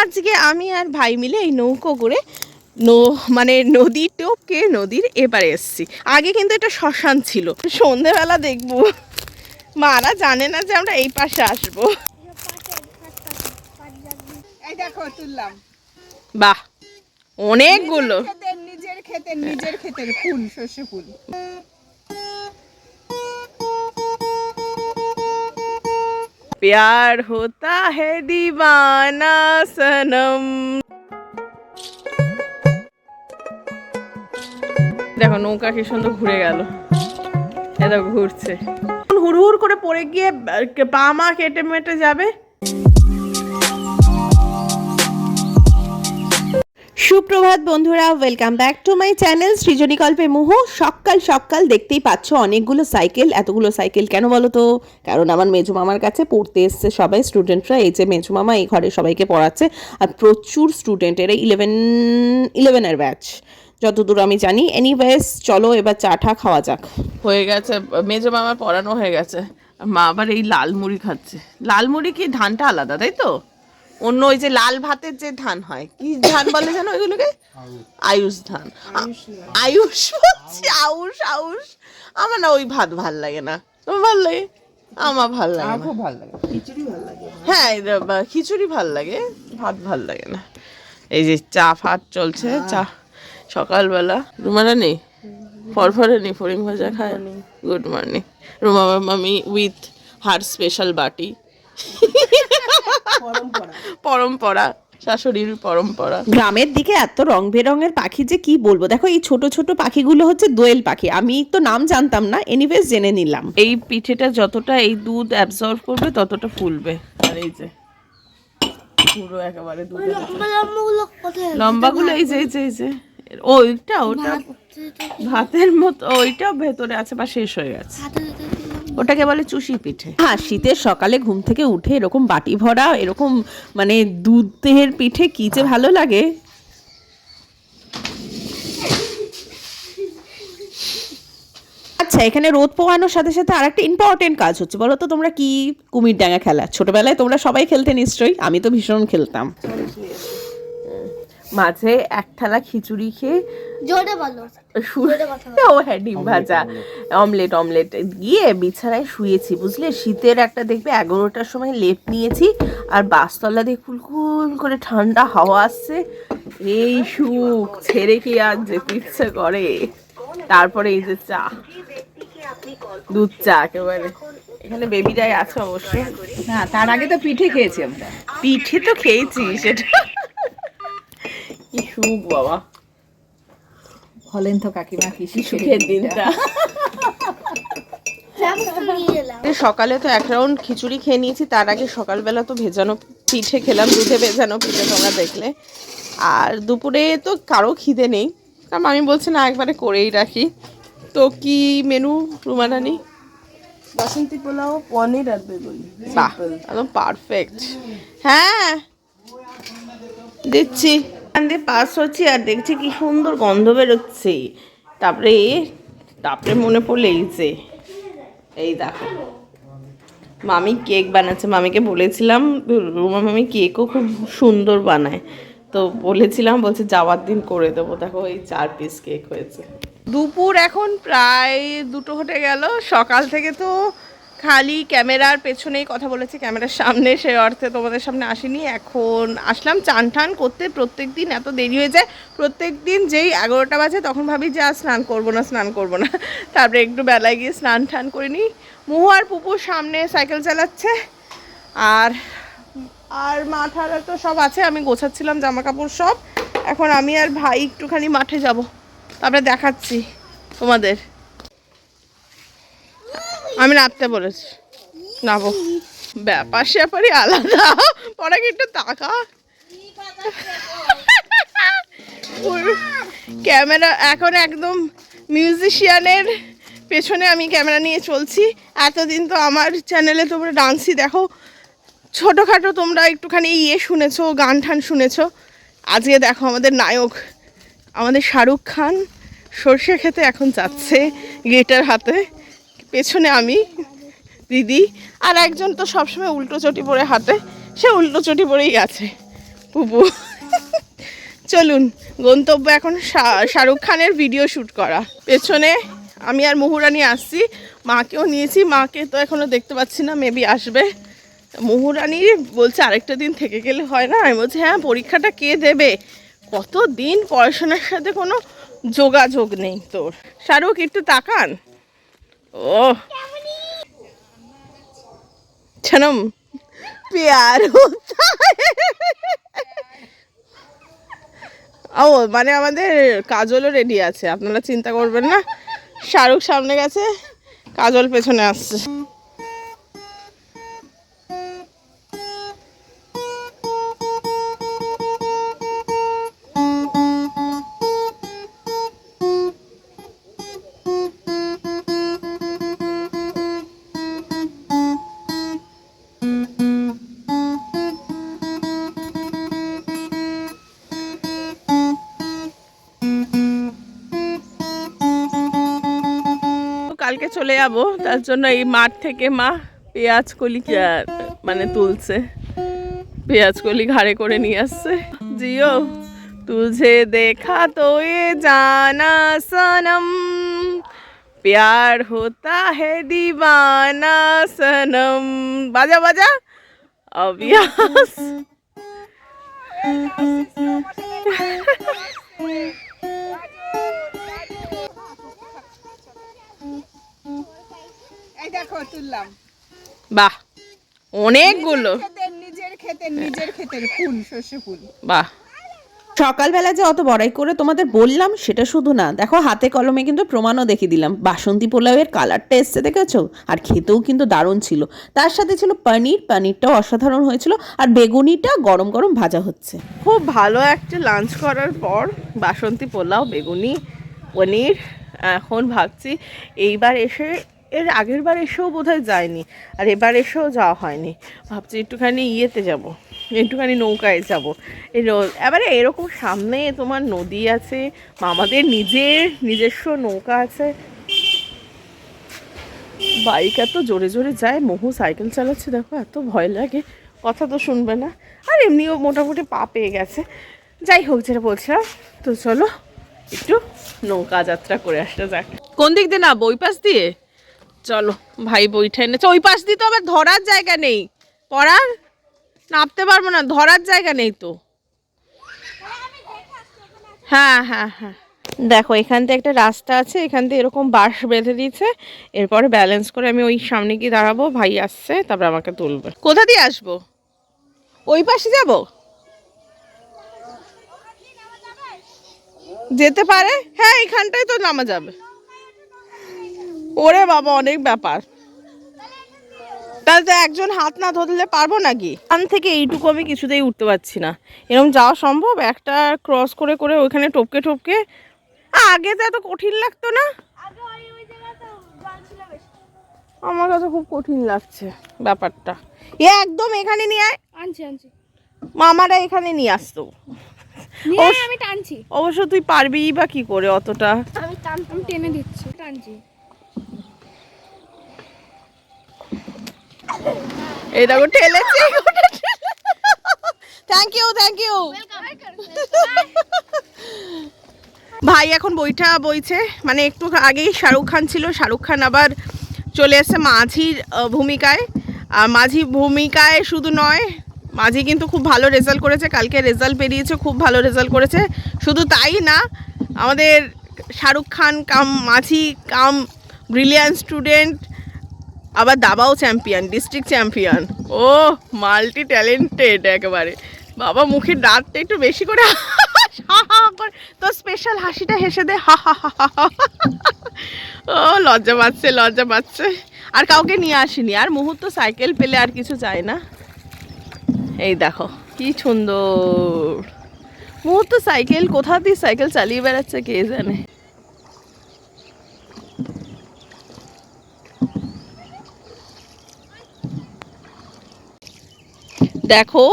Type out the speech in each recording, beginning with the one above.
আজকে আমি আর ভাই মিলে এই নৌকো করে নো মানে নদী টোপকে নদীর এপারে এসছি। আগে কিন্তু এটা শ্মশান ছিল। সন্ধেবেলা দেখব। মারা জানে না যে আমরা এই পাশে আসব। বাহ, অনেকগুলো। নিজের ক্ষেতের নিজের ক্ষেতের ফুল, সর্ষে ফুল। प्यार होता है दीवाना सनम দেখো নৌকা কি সুন্দর ঘুরে গেল এ দেখো ঘুরছে হুড় হুড় করে পড়ে গিয়ে আহ, পা মা কেটে মেটে যাবে সুপ্রভাত বন্ধুরা welcome back to my channel সৃজনী কল্পে মুহ সকাল সকাল দেখতেই পাচ্ছ অনেকগুলো সাইকেল এতগুলো সাইকেল কেন বলো তো? কারণ আমার মেজু মামার কাছে পড়তে এসছে সবাই স্টুডেন্টরা এই যে মেজু মামা এই ঘরে সবাইকে পড়াচ্ছে। আর প্রচুর স্টুডেন্ট এরা ইলেভেন ইলেভেনের ব্যাচ যতদূর আমি জানি। এনিওয়েজ চলো এবার চা ঠা খাওয়া যাক। হয়ে গেছে। মেজো মামার পড়ানো হয়ে গেছে। মা আবার এই লাল মুড়ি খাচ্ছে। লাল মুড়ি কি ধানটা আলাদা, তাই তো? অন্য ওই যে লাল ভাতের যে ধান হয় কি ধান বলে জানো ওইগুলোকে? আয়ুষ ধান। আয়ুষ হচ্ছে আউশ আউশ আমার না ওই ভাত ভালো লাগে না। তোমার ভালো লাগে? আমার ভালো লাগে না। খুব ভালো লাগে। খিচুড়ি ভালো লাগে। হ্যাঁ খিচুড়ি ভালো লাগে ভাত ভালো লাগে না। এই যে চা ফাট চলছে চা। সকালবেলা রুমানা নেই? ফরফরে নেই ফরিং ভাজা খায়? গুড মর্নিং রুমা মামি উইথ হার স্পেশাল বাটি। পরম্পরা। শাশুড়ির পরম্পরা। গ্রামের দিকে এত রং বেরঙের পাখি যে কি বলব? দেখো এই ছোট ছোট পাখিগুলো হচ্ছে দোয়েল পাখি। আমি তো নাম জানতাম না এনিওয়েজ জেনে নিলাম। এই পিঠেটা যতটা এই দুধ অ্যাবজর্ব করবে ততটা ফুলবে। আর এই যে পুরো একেবারে দুধের লম্বাগুলো এই যে এই যে এই যে ওইটা ওটা ভাতের মতো ওইটা ভেতরে আছে বা শেষ হয়ে গেছে। ওটাকে বলে চুষি পিঠে। হ্যাঁ শীতের সকালে ঘুম থেকে উঠে এরকম বাটি ভরা এরকম মানে দুধের পিঠে কি যে ভালো লাগে। আচ্ছা এখানে রোদ পোহানোর সাথে সাথে আরেকটা ইম্পর্টেন্ট কাজ হচ্ছে। বলো তো তোমরা কি কুমির ডাঙা খেলা? ছোটবেলায় তোমরা সবাই খেলতে নিশ্চয়ই আমি তো ভীষণ খেলতাম। মাঝে এক থালা খিচুড়ি খেয়ে জোরে বলো। ও হ্যাঁ ডিম ভাজা। অমলেট অমলেট গিয়ে বিছানায় শুয়েছি বুঝলে? শীতের একটা দেখবে এগারোটার সময় লেপ নিয়েছি আর বাসতলা দিয়ে কুলকুল করে ঠান্ডা হাওয়া আসছে। এই সুখ ছেড়ে কি আর যেতে ইচ্ছে করে? তারপরে এই যে চা। দুধ চা একেবারে। এখানে বেবিরাই আছে অবশ্যই। না তার আগে তো পিঠে খেয়েছি আমরা। পিঠে তো খেয়েছি সেটা কি সুখ বাবা। হলেন তো কাকিমা কি সুখের দিনটা। সকালে তো এক রাউন্ড খিচুড়ি খেয়ে নিয়েছি তার আগে সকালবেলা তো ভেজানো পিঠে খেলাম দুধে ভেজানো পিঠে তোমরা দেখলে। আর দুপুরে তো কারও খিদে নেই কারণ আমি বলছি না একবারে করেই রাখি। তো কি মেনু রুমারানি বাসন্তী পোলাও পনির আর বেগুন। বাহ একদম পারফেক্ট হ্যাঁ দিচ্ছি। দিয়ে পাস হচ্ছি আর দেখছি কি সুন্দর গন্ধ বেরোচ্ছে। তারপরে তারপরে মনে পড়লে এই যে, এই দেখো। মামি কেক বানাচ্ছে, মামিকে বলেছিলাম, রুমা মামি কেকও খুব সুন্দর বানায়। তো বলেছিলাম, বলছে যাওয়ার দিন করে দেবো। দেখো, এই চার পিস কেক হয়েছে। দুপুর এখন প্রায় দুটো হতে গেল। সকাল থেকে তো খালি ক্যামেরার পেছনেই কথা বলেছি, ক্যামেরার সামনে, সে অর্থে তোমাদের সামনে আসিনি। এখন আসলাম, চান টান করতে প্রত্যেক দিন এত দেরি হয়ে যায়, প্রত্যেক দিন যেই এগারোটা বাজে তখন ভাবি যে আর স্নান করব না, স্নান করব না। তারপরে একটু বেলায় গিয়ে স্নান টান করে নিই। মুহু আর পুপুর সামনে সাইকেল চালাচ্ছে, আর আর মাঠারা তো সব আছে, আমি গোছাচ্ছিলাম জামা কাপড় সব। এখন আমি আর ভাই একটুখানি মাঠে যাব। তারপরে দেখাচ্ছি তোমাদের। আমি নাচতে বলেছি। নাবো ব্যাপার স্যাপারই আলাদা। পরে কি একটু তাকা ক্যামেরা এখন একদম মিউজিশিয়ানের পেছনে আমি ক্যামেরা নিয়ে চলছি। এতদিন তো আমার চ্যানেলে তোমরা ডান্সই দেখো। ছোটোখাটো তোমরা একটুখানি ইয়ে শুনেছো, গান ঠান শুনেছো। আজকে দেখো আমাদের নায়ক, আমাদের শাহরুখ খান সর্ষে খেতে এখন যাচ্ছে গেটার হাতে। পেছনে আমি, দিদি। আর একজন তো সবসময় উল্টো চটি পরে হাতে সে উল্টো চটি পরেই আছে পুপু চলুন, গন্তব্য এখন শাহরুখ খানের ভিডিও শ্যুট করা। পেছনে আমি আর মুহুরানি আসছি, মাকেও নিয়েছি, মাকে তো এখনও দেখতে পাচ্ছি না মেবি আসবে। মুহুরানি বলছে আরেকটা দিন থেকে গেলে হয় না? আমি বলছি হ্যাঁ পরীক্ষাটা কে দেবে? কত দিন পড়াশোনার সাথে কোনো যোগাযোগ নেই তোর? শাহরুখ, একটু তাকান। ও সনম প্যার হোতা ও মানে আমাদের কাজলও রেডি আছে। আপনারা চিন্তা করবেন না। শাহরুখ সামনে গেছে, কাজল পেছনে আসছে। চলে যাব তার জন্য এই মাঠ থেকে মা পেঁয়াজ কলি কি- মানে তুলছে পেঁয়াজ কলি ঘাড়ে করে নিয়ে আসছে জিও তুঝে দেখা তো এ জানা সনম प्यार होता है दीवाना सनम बाजा बाजा अभ्यास তুললাম। বাহ অনেকগুলো। নিজের ক্ষেতের নিজের ক্ষেতের ফুল সর্ষে ফুল। বাহ। সকালবেলা যে অত বড়াই করে তোমাদের বললাম সেটা শুধু না দেখো হাতে কলমে কিন্তু প্রমাণও দেখিয়ে দিলাম। বাসন্তী পোলাওয়ের কালারটা এসছে দেখেছ? আর খেতেও কিন্তু দারুণ ছিল। তার সাথে ছিল পনির পনিরটাও অসাধারণ হয়েছিল আর বেগুনিটা গরম গরম ভাজা হচ্ছে। খুব ভালো একটা লাঞ্চ করার পর বাসন্তী পোলাও বেগুনি পনির এখন ভাবছি এইবার এসে এর আগের বার এসেও বোধহয় যায়নি, আর এবার এসেও যাওয়া হয়নি। ভাবছি একটুখানি ইয়েতে যাব, একটুখানি নৌকায় যাব। এই এবারে এরকম সামনে তোমার নদী আছে, আমাদের নিজের নিজস্ব নৌকা আছে। বাইক এত জোরে জোরে যায়, মহু সাইকেল চালাচ্ছে, দেখো এত ভয় লাগে, কথা তো শুনবে না। আর এমনিও মোটামুটি পা পেয়ে গেছে। যাই হোক, যেটা বলছিলাম, তো চলো একটু নৌকা যাত্রা করে আসতে যাক। কোন দিক দিয়ে না বই পাশ দিয়ে? চলো ভাই বইটা এনেছে। ওই পাশ দিয়ে তো আবার ধরার জায়গা নেই। পড়ার? নামতে পারব না, ধরার জায়গা নেই তো। হ্যাঁ হ্যাঁ হ্যাঁ। দেখো, এখান থেকে একটা রাস্তা আছে, এখান থেকে এরকম বাঁশ বেঁধে দিয়েছে। এরপরে ব্যালেন্স করে আমি ওই সামনে গিয়ে দাঁড়াবো, ভাই আসছে, তারপরে আমাকে তুলবে। কোথা দিয়ে আসব? ওই পাশে যাব? যেতে পারে? হ্যাঁ এখানটায় তো নামা যাবে। ওরে বাবা অনেক ব্যাপার। তাহলে তো একজন হাত না ধরলে পারব নাকি? এখান থেকে এইটুকু আমি কিছুতেই উঠতে পারছি না। এরকম যাওয়া সম্ভব? একটা ক্রস করে করে ওইখানে টপকে টপকে। আগে তো এত কঠিন লাগতো না? আমার কাছে খুব কঠিন লাগছে ব্যাপারটা। এ একদম এখানে নিয়ে আয়। আনছি আনছি। মামারা এখানে নিয়ে আসতো। আমি টানছি। অবশ্য তুই পারবি বা কি করে অতটা? আমি টান আমি টেনে দিচ্ছি। টানছি। এই দেখো ঠেলেছি থ্যাংক ইউ থ্যাংক ইউ ভাই এখন বইটা বইছে মানে একটু আগেই শাহরুখ খান ছিল, শাহরুখ খান আবার চলে এসেছে মাঝির ভূমিকায়। আর মাঝি ভূমিকায় শুধু নয়, মাঝি কিন্তু খুব ভালো রেজাল্ট করেছে, কালকে রেজাল্ট বেরিয়েছে, খুব ভালো রেজাল্ট করেছে। শুধু তাই না, আমাদের শাহরুখ খান কাম, মাঝি কাম ব্রিলিয়ান্ট স্টুডেন্ট আবার দাবাও চ্যাম্পিয়ন ডিস্ট্রিক্ট চ্যাম্পিয়ন ও মাল্টি ট্যালেন্টেড একেবারে বাবা মুখের দাঁতটা একটু বেশি করে হা হা করে তো স্পেশাল হাসিটা হেসে দে হা হা হা। ও লজ্জা পাচ্ছে লজ্জা পাচ্ছে আর কাউকে নিয়ে আসিনি আর মুহূর্ত সাইকেল পেলে আর কিছু চায় না এই দেখো কি সুন্দর মুহূর্ত সাইকেল কোথা দিয়ে সাইকেল চালিয়ে বেড়াচ্ছে কে জানে দেখো,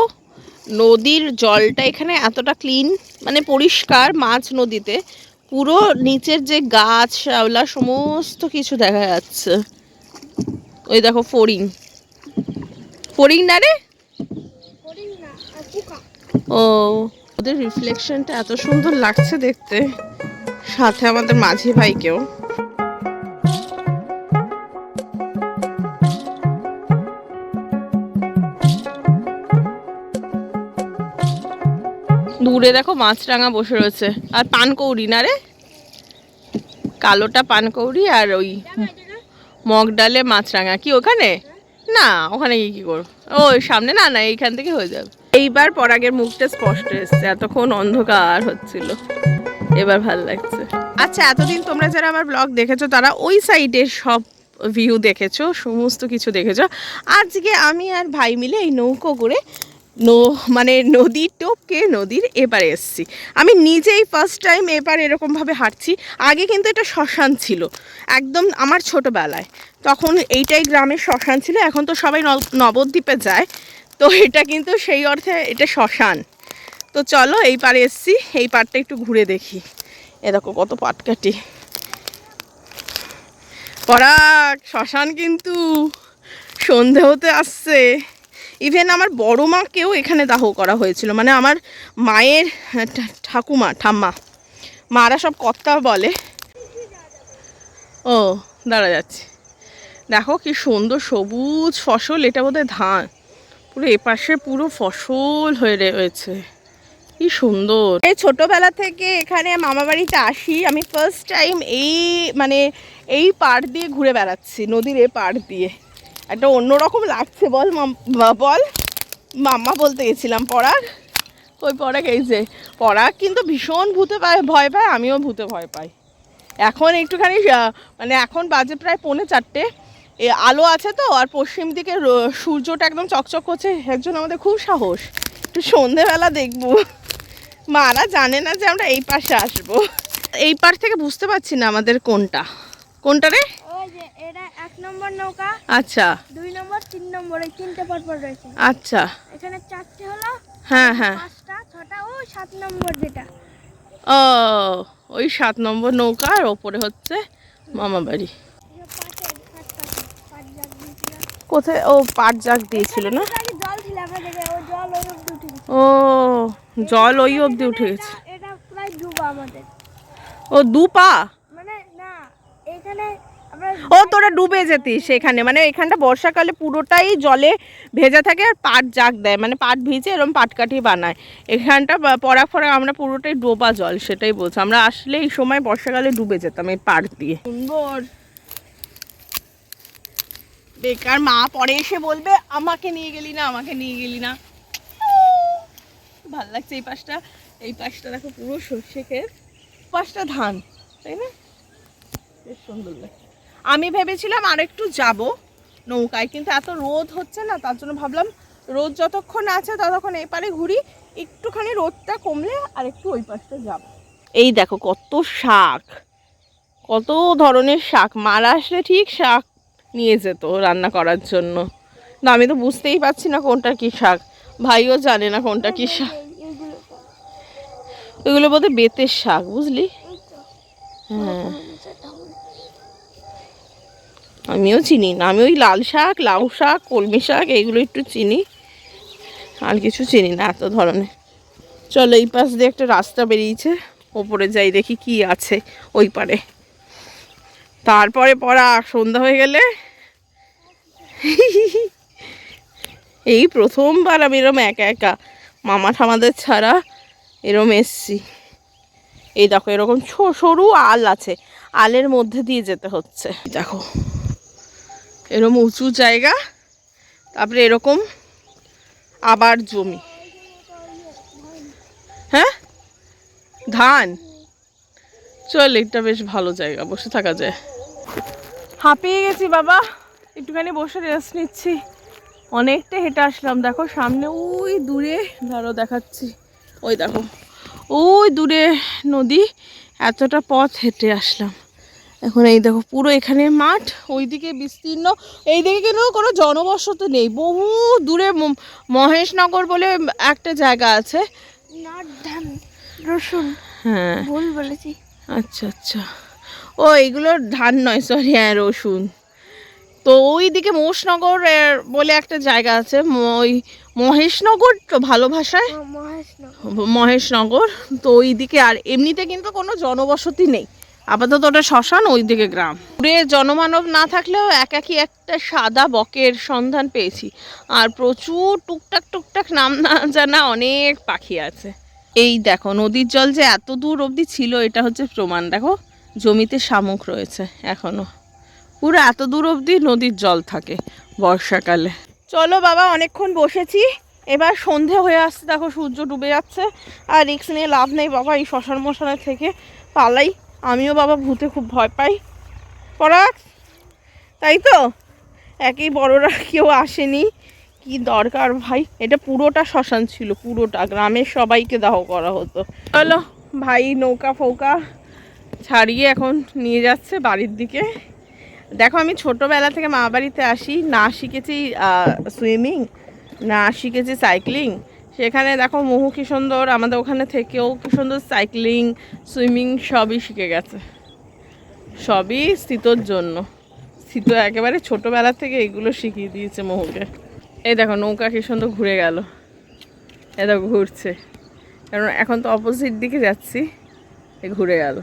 নদীর জলটা এখানে এতটা ক্লিন মানে পরিষ্কার মাছ নদীতে। পুরো নিচের যে গাছ, শ্যাওলা, সমস্ত কিছু দেখা যাচ্ছে। ওই দেখো, ফড়িং। ফড়িং না রে? ও, ওদের রিফ্লেকশনটা এত সুন্দর লাগছে দেখতে। সাথে আমাদের মাঝি ভাইকেও দূরে দেখো, মাছরাঙা বসে রয়েছে। আর পানকৌড়ি না রে? কালোটা পানকৌড়ি আর ওই মগ ডালে মাছরাঙা। কি ওখানে? না, ওখানে গিয়ে কি করব? ও সামনে না না, এইখান থেকে হয়ে যাবে। এইবার পরাগের মুখটা স্পষ্ট এসছে, এতক্ষণ অন্ধকার হচ্ছিল। এবার ভালো লাগছে। আচ্ছা এতদিন তোমরা যারা আমার ব্লগ দেখেছ, তারা ওই সাইডের সব ভিউ দেখেছ, সমস্ত কিছু দেখেছ। আজকে আমি আর ভাই মিলে এই নৌকো করে নো মানে নদীর টোপকে নদীর এপারে এসছি। আমি নিজেই ফার্স্ট টাইম এপারে এরকমভাবে হাঁটছি। আগে কিন্তু এটা শ্মশান ছিল, একদম আমার ছোটোবেলায়। তখন এইটাই গ্রামের শ্মশান ছিল, এখন তো সবাই নব- নবদ্বীপে যায়। তো এটা কিন্তু সেই অর্থে এটা শ্মশান। তো চলো এই পারে এসছি, এই পারটা একটু ঘুরে দেখি। এ দেখো কত পাটকাটি পরাগ, শ্মশান কিন্তু সন্ধে হতে আসছে। ইভেন আমার বড় মাকেও এখানে দাহ করা হয়েছিল। মানে আমার মায়ের ঠা- ঠাকুমা, ঠাম্মা। মারা সব কর্তা বলে। ও, দাঁড়া যাচ্ছে। দেখো কি সুন্দর সবুজ ফসল, এটা বোধহয় ধান। পুরো এপাশে পুরো ফসল হয়ে রয়েছে কি সুন্দর। এই ছোটোবেলা থেকে এখানে মামা বাড়িতে আসি। আমি ফার্স্ট টাইম এই মানে এই পাড় দিয়ে ঘুরে বেড়াচ্ছি, নদীর এ পাড় দিয়ে। একটা অন্যরকম লাগছে, বল বল। মাম্মা বলতে গেছিলাম, পড়ার। ওই পড়াক এই যে পড়াক কিন্তু ভীষণ ভূতে পায়, ভয় পায়, আমিও ভূতে ভয় পাই। এখন একটুখানি মানে এখন বাজে প্রায় পৌনে চারটে। এ, আলো আছে তো, আর পশ্চিম দিকে সূর্যটা একদম চকচক করছে, এর জন্য আমাদের খুব সাহস। একটু সন্ধেবেলা দেখব। মারা জানে না যে আমরা এই পাশে আসব। এই পার থেকে বুঝতে পারছি না আমাদের কোনটা। কোনটা রে? এটা এক নম্বর নৌকা আচ্ছা। দুই নম্বর তিন নম্বর এই তিনটে পরপর রয়েছে। আচ্ছা। এখানে চারটে হলো হ্যাঁ হ্যাঁ। পাঁচটা ছটা ও সাত নম্বর যেটা। ও ওই সাত নম্বর নৌকা আর ওপরে হচ্ছে মামা বাড়ি কোথায়? ও পাট জাগ দিয়েছিল না? ও জল ওই অব্দি উঠে গেছে। ও জল অবধি উঠে গেছে। ও দু পা মানে না এখানে আমরা ও তোরা ডুবে যেতিস সেখানে। মানে এখানটা বর্ষাকালে পুরোটাই জলে ভেজা থাকে আর পাট জাগ দেয়। মানে পাট ভিজে এরকম পাটকাঠি বানায়। এখানটা পরাগ ফরাগ আমরা পুরোটাই ডোবা জল, সেটাই বলছি। আমরা আসলে এই সময় বর্ষাকালে ডুবে যেতাম এই পাট দিয়ে। সুন্দর। বেকার মা পরে এসে বলবে, আমাকে নিয়ে গেলি না, আমাকে নিয়ে গেলি না। ভালো লাগছে এই পাশটা। এই পাশটা দেখো পুরো সর্ষে ক্ষেত পাশটা ধান, তাই না? বেশ সুন্দর লাগছে। আমি ভেবেছিলাম আর একটু যাব নৌকায় কিন্তু এত রোদ হচ্ছে না তার জন্য ভাবলাম রোদ যতক্ষণ আছে ততক্ষণ এই পারে ঘুরি একটুখানি রোদটা কমলে আর একটু ওই পাশটা যাব। এই দেখো কত শাক কত ধরনের শাক মারা আসলে ঠিক শাক নিয়ে যেত রান্না করার জন্য। না আমি তো বুঝতেই পারছি না কোনটা কি শাক ভাইও জানে না কোনটা কি শাক। ওইগুলো বোধহয় বেতের শাক বুঝলি? হ্যাঁ। আমিও চিনি না। আমি ওই লাল শাক, লাউ শাক, কলমি শাক, এইগুলো একটু চিনি। আর কিছু চিনি না এত ধরনের। চলো এই পাশ দিয়ে একটা রাস্তা বেরিয়েছে। ওপরে যাই দেখি কি আছে ওই পারে। তারপরে পড়া, সন্ধ্যা হয়ে গেলে। এই প্রথমবার আমি এরম একা একা, মামা ঠামাদের ছাড়া এরম এসছি। এই দেখো এরকম সরু আল আছে। আলের মধ্যে দিয়ে যেতে হচ্ছে। দেখো। এরকম উঁচু জায়গা, তারপরে এরকম আবার জমি। হ্যাঁ? ধান। চল, এটা বেশ ভালো জায়গা, বসে থাকা যায়। হাঁপিয়ে গেছি বাবা, একটুখানি বসে রেস্ট নিচ্ছি। অনেকটা হেঁটে আসলাম, দেখো সামনে, ওই দূরে ধরো দেখাচ্ছি। ওই দেখো, ওই দূরে নদী, এতটা পথ হেঁটে আসলাম। এখন এই দেখো পুরো এখানে মাঠ ওইদিকে বিস্তীর্ণ। এইদিকে কিন্তু কোনো জনবসতি নেই। বহু দূরে মহেশনগর বলে একটা জায়গা আছে। রসুন হ্যাঁ। ভুল বলেছি। আচ্ছা আচ্ছা। ও এগুলো ধান নয় সরি হ্যাঁ রসুন। তো ওই দিকে মোশনগর এর বলে একটা জায়গা আছে। ওই মহেশনগর তো ভালো ভাষায়? মহেশনগর। মহেশনগর। তো ওই দিকে আর এমনিতে কিন্তু কোনো জনবসতি নেই। আপাতত ওটা শ্মশান ওই দিকে গ্রাম। পুরে জনমানব না থাকলেও একাকি একটা সাদা বকের সন্ধান পেয়েছি। আর প্রচুর টুকটাক টুকটাক নাম না জানা অনেক পাখি আছে। এই দেখো, নদীর জল যে এত দূর অবধি ছিল, এটা হচ্ছে প্রমাণ। দেখো, জমিতে শামুক রয়েছে এখনও। পুরো এত দূর অবধি নদীর জল থাকে বর্ষাকালে। চলো বাবা, অনেকক্ষণ বসেছি। এবার সন্ধে হয়ে আসছে, দেখো সূর্য ডুবে যাচ্ছে। আর রিক্স নিয়ে লাভ নেই বাবা, এই শ্মশান মশানের থেকে। পালাই। আমিও বাবা ভূতে খুব ভয় পাই। পরাগ, তাই তো? একই বড়রা, কেউ আসেনি। কি দরকার ভাই? এটা পুরোটা শ্মশান ছিল, পুরোটা। গ্রামের সবাইকে দাহ করা হতো। চলো, ভাই নৌকা ফৌকা ছাড়িয়ে এখন নিয়ে যাচ্ছে বাড়ির দিকে। দেখো, আমি ছোটোবেলা থেকে মা বাড়িতে আসি। না শিখেছি সুইমিং না শিখেছি সাইক্লিং সেখানে দেখো মহু কি সুন্দর, আমাদের ওখানে থেকেও কি সুন্দর সাইক্লিং সুইমিং সবই শিখে গেছে। সবই স্থিতর জন্য। স্থিত একেবারে ছোটোবেলা থেকে এগুলো শিখিয়ে দিয়েছে মহুকে। এই দেখো নৌকা কি সুন্দর ঘুরে গেল। এ দেখো ঘুরছে। কারণ এখন তো অপোজিট দিকে যাচ্ছি, এ ঘুরে গেল।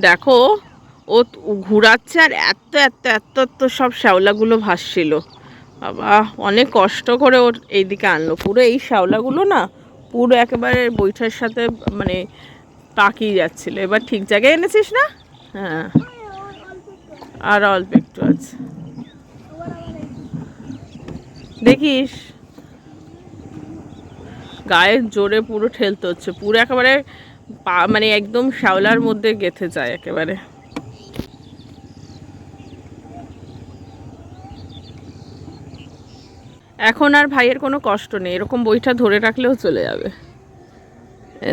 দেখো, ও ঘুরাচ্ছে আর এত এত এত এত সব শ্যাওলাগুলো ভাসছিল। বাবা, অনেক কষ্ট করে ওর এইদিকে আনলো। পুরো এই শ্যাওলাগুলো না পুরো একেবারে বৈঠার সাথে মানে পাকিয়ে যাচ্ছিল। এবার ঠিক জায়গায় এনেছিস না? হ্যাঁ। আর অল্প একটু আছে। দেখিস। গায়ের জোরে পুরো ঠেলতে হচ্ছে। পুরো একেবারে পা মানে একদম শ্যাওলার মধ্যে গেথে যায় একেবারে। এখন আর ভাইয়ের কোনো কষ্ট নেই, এরকম বইটা ধরে রাখলেও চলে যাবে।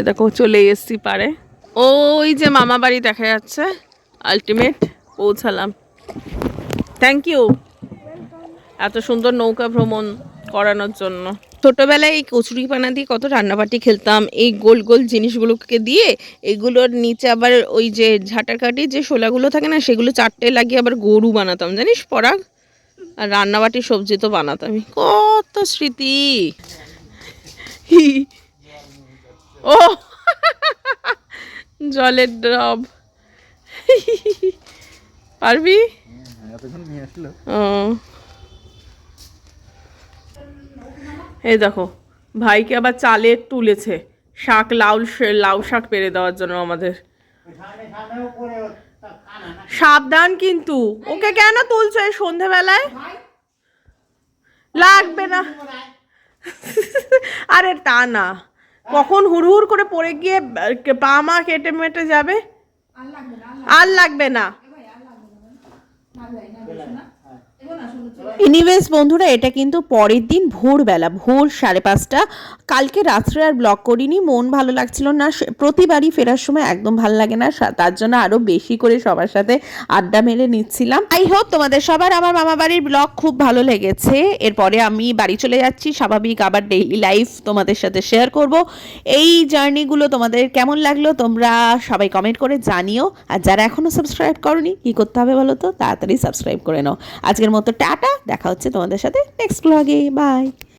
দেখো, চলে এসছি পারে। ওই যে মামা বাড়ি দেখা যাচ্ছে আলটিমেট পৌঁছালাম। থ্যাংক ইউ এত সুন্দর নৌকা ভ্রমণ করানোর জন্য। ছোটবেলায় এই কচুরি পানা দিয়ে কত রান্নাবাটি খেলতাম এই গোল গোল জিনিসগুলোকে দিয়ে এগুলোর নিচে আবার ওই যে ঝাঁটাকাটি যে শোলাগুলো থাকে না সেগুলো চারটে লাগিয়ে আবার গরু বানাতাম। জানিস পরাগ? আর রান্নাবাটি সবজি তো বানাতামই কত স্মৃতি! ও! জলের ড্রব পারবি? ও। এই দেখো ভাইকে আবার চালে তুলেছে। শাক লাউ শ- লাউ শাক পেরে দেওয়ার জন্য আমাদের। সাবধান কিন্তু ওকে কেন তুলছো এই সন্ধেবেলায়? লাগবে না। আরে তা না কখন হুড়হুড় করে পড়ে গিয়ে পা মা কেটে মেটে যাবে? আর লাগবে না। এনিওয়েজ বন্ধুরা, এটা কিন্তু পরের দিন ভোরবেলা, ভোর সাড়ে পাঁচটা। কালকে রাত্রে আর ব্লগ করিনি, মন ভালো লাগছিল না। প্রতিবারই ফেরার সময় একদম ভালো লাগে না তার জন্য আরও বেশি করে সবার সাথে আড্ডা মেরে নিচ্ছিলাম। আই হোপ তোমাদের সবার আমার মামা বাড়ির ব্লগ খুব ভালো লেগেছে। এরপরে আমি বাড়ি চলে যাচ্ছি, স্বাভাবিক আবার ডেইলি লাইফ তোমাদের সাথে শেয়ার করব। এই জার্নিগুলো তোমাদের কেমন লাগল, তোমরা সবাই কমেন্ট করে জানিও। আর যারা এখনও সাবস্ক্রাইব করনি, কী করতে হবে বলো তো? তাড়াতাড়ি সাবস্ক্রাইব করে নাও। আজকের মতো টাটা দেখা হচ্ছে তোমাদের সাথে নেক্সট ব্লগে বাই